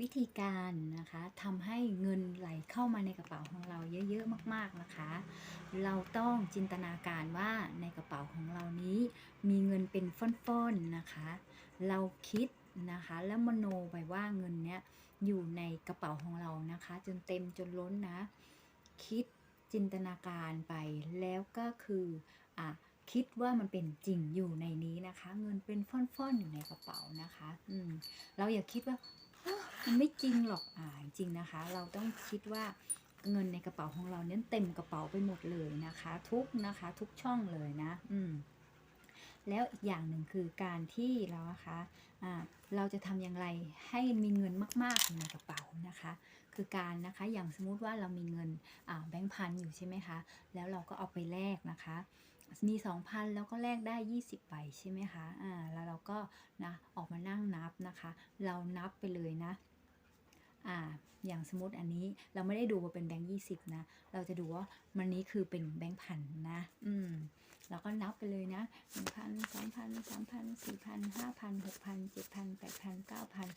วิธีการนะคะทำให้เงินไหลเข้ามาในกระเป๋าของเราเยอะๆมากๆนะคะ เราต้องจินตนาการว่าในกระเป๋าของเรานี้ มีเงินเป็นฟ่อนๆนะคะ เราคิดนะคะแล้วมโนไปว่าเงินเนี้ยอยู่ในกระเป๋าของเรานะคะ จนเต็มจนล้นนะ คิดจินตนาการไปแล้วก็คืออะคิดว่ามันเป็นจริงอยู่ในนี้นะคะ เงินเป็นฟ่อนๆอยู่ในกระเป๋านะคะ อืมเราอย่าคิดว่า มันไม่จริงหรอกอ่าจริงนะคะ เราต้องคิดว่าเงินในกระเป๋าของเราเนี่ยเต็มกระเป๋าไปหมดเลยนะคะ ทุกนะคะ ทุกช่องเลยนะ อืมแล้วอีกอย่างหนึ่งคือการที่เรานะคะอ่าเราจะทำอย่างไรให้มีเงินมากๆในกระเป๋านะคะ คือการนะคะอย่างสมมุติว่าเรามีเงินอ่าแบงค์พันอยู่ใช่ไหมคะ แล้วเราก็เอาไปแลกนะคะมี 2,000 แล้วก็แลกได้ 20ใบใช่ไหมคะอ่าแล้วเราก็นะออกมานั่งนับนะคะ เรานับไปเลยนะ อย่างสมมติอันนี้เราไม่ได้ดูว่าเป็นแบงค์ยี่สิบนะ เราจะดูว่ามันนี้คือเป็นแบงค์พันนะ อืมเราก็นับไปเลยนะหนึ่งพันสองพันสามพันสี่พันห้าพันหกพันเจ็ดพันแปดพันเก้าพัน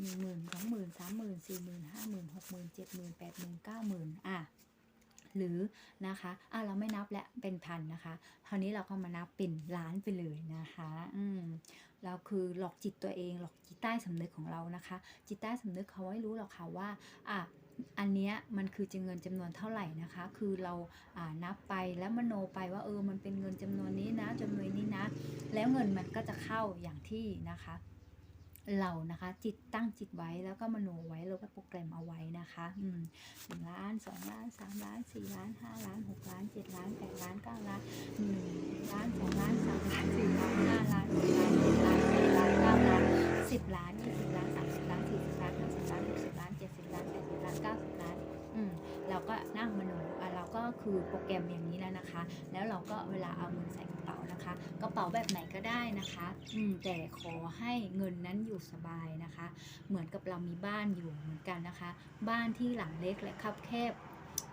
หนึ่งหมื่นสองหมื่นสามหมื่นสี่หมื่นห้าหมื่นหกหมื่นเจ็ดหมื่นแปดหมื่นเก้าหมื่นอะ หรือนะคะอะเราไม่นับและเป็นพันนะคะคราวนี้เราก็มานับเป็นล้านไปเลยนะคะอืมเราคือหลอกจิตตัวเองหลอกจิตใต้สำนึกของเรานะคะ จิตใต้สำนึกเขาไม่รู้หรอกค่ะว่าอะอันเนี้ยมันคือจะเงินจำนวนเท่าไหร่นะคะ คือเราอ่านับไปแล้วมโนไปว่าเออมันเป็นเงินจำนวนนี้นะจำนวนนี้นะ แล้วเงินมันก็จะเข้าอย่างที่นะคะ เรานะคะ จิตตั้งจิตไว้แล้วก็มโนไว้แล้วก็โปรแกรมเอาไว้นะคะอืมหนึ่งล้านสองล้านสามล้านสี่ล้านห้าล้านหกล้านเจ็ดล้านแปดล้านเก้าล้านหนึ่งล้านสองล้านสามล้านสี่ล้านห้าล้านหกล้านเจ็ดล้านแปดล้านเก้าล้านสิบล้านยี่สิบล้านสามสิบล้านสี่สิบล้านห้าสิบล้านหกสิบล้านเจ็ดสิบล้านแปดสิบล้านเก้าสิบล้านอืมเราก็นั่งมโคือโปรแกรมอย่างนี้แล้วนะคะ แล้วเราก็เวลาเอาเงินใส่กระเป๋านะคะ กระเป๋าแบบไหนก็ได้นะคะ อืมแต่ขอให้เงินนั้นอยู่สบายนะคะ เหมือนกับเรามีบ้านอยู่เหมือนกันนะคะ บ้านที่หลังเล็กและคับแคบ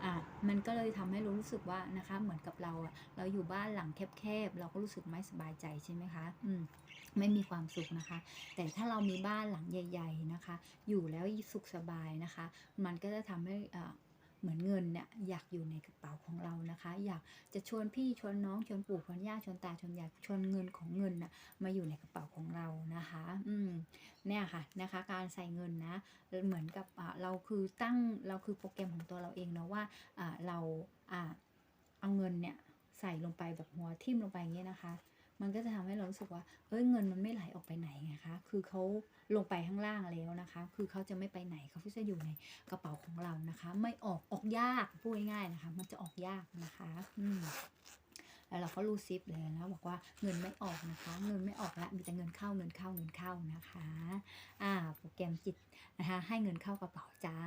อะมันก็เลยทำให้เรารู้สึกว่านะคะ เหมือนกับเราอะเราอยู่บ้านหลังแคบๆเราก็รู้สึกไม่สบายใจใช่ไหมคะอืมไม่มีความสุขนะคะ แต่ถ้าเรามีบ้านหลังใหญ่ ๆนะคะ อยู่แล้วสุขสบายนะคะ มันก็จะทำให้อ่า เหมือนเงินเนี่ยอยากอยู่ในกระเป๋าของเรานะคะ อยากจะชวนพี่ชวนน้องชวนปู่ชวนย่าชวนตาชวนยายชวนเงินของเงินน่ะมาอยู่ในกระเป๋าของเรานะคะ อืมเนี่ยค่ะนะคะ การใส่เงินนะเหมือนกับเราคือตั้งเราคือโปรแกรมของตัวเราเองนะว่าเราอ่าเอาเงินเนี่ยใส่ลงไปแบบหัวทิ่มลงไปอย่างเงี้ยนะคะ มันก็จะทำให้เรารู้สึกว่า เอ้ยเงินมันไม่ไหลออกไปไหนไงคะ คือเขาลงไปข้างล่างแล้วนะคะ คือเขาจะไม่ไปไหนเขาก็จะอยู่ในกระเป๋าของเรานะคะ ไม่ออกออกยากพูดง่ายๆนะคะ มันจะออกยากนะคะอืมแล้วเราก็รูดซิปเลยนะบอกว่าเงินไม่ออกนะคะ เงินไม่ออกละมีแต่เงินเข้าเงินเข้าเงินเข้านะคะ อ่าโปรแกรมจิตนะคะ ให้เงินเข้ากระเป๋าจ้า